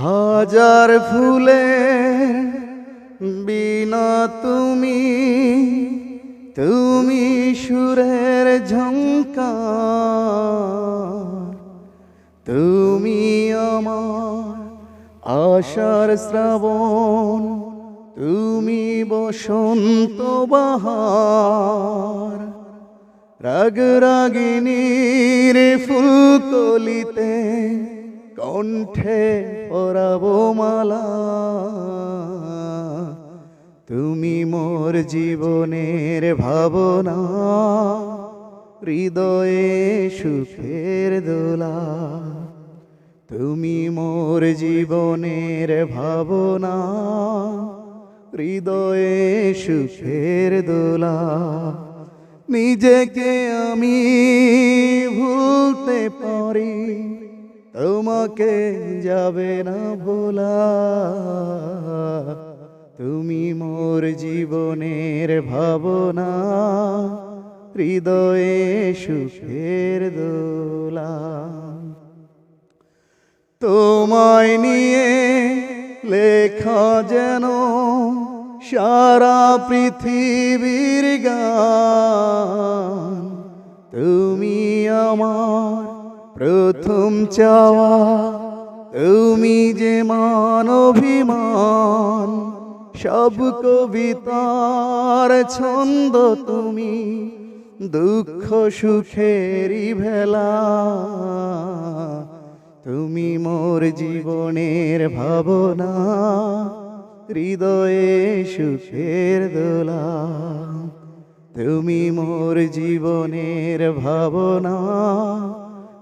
হাজার ফুলের বিনা তুমি তুমি সুরের ঝঙ্কার তুমি আমার আশার শ্রাবণ, তুমি বসন্ত বাহার। রাগ রাগিনীর ফুলকলিতে কণ্ঠে পরাবো মালা। তুমি মোর জীবনের ভাবনা, হৃদয়ে সুখের দোলা। তুমি মোর জীবনের ভাবনা, হৃদয়ে সুখের দোলা। নিজেকে আমি ভুলতে পারি তোমাকে যাবে না ভোলা। তুমি মোর জীবনের ভাবনা, হৃদয়ে সুখের দোলা। তোমায় নিয়ে লেখা যেন সারা পৃথিবীর গান। তুমি আমার প্রথম চাওয়া, তুমি যে মান অভিমান, সব কবিতার ছন্দ তুমি, দুঃখ সুখেরই ভেলা। তুমি মোর জীবনের ভাবনা, হৃদয়ে সুখের দোলা। তুমি মোর জীবনের ভাবনা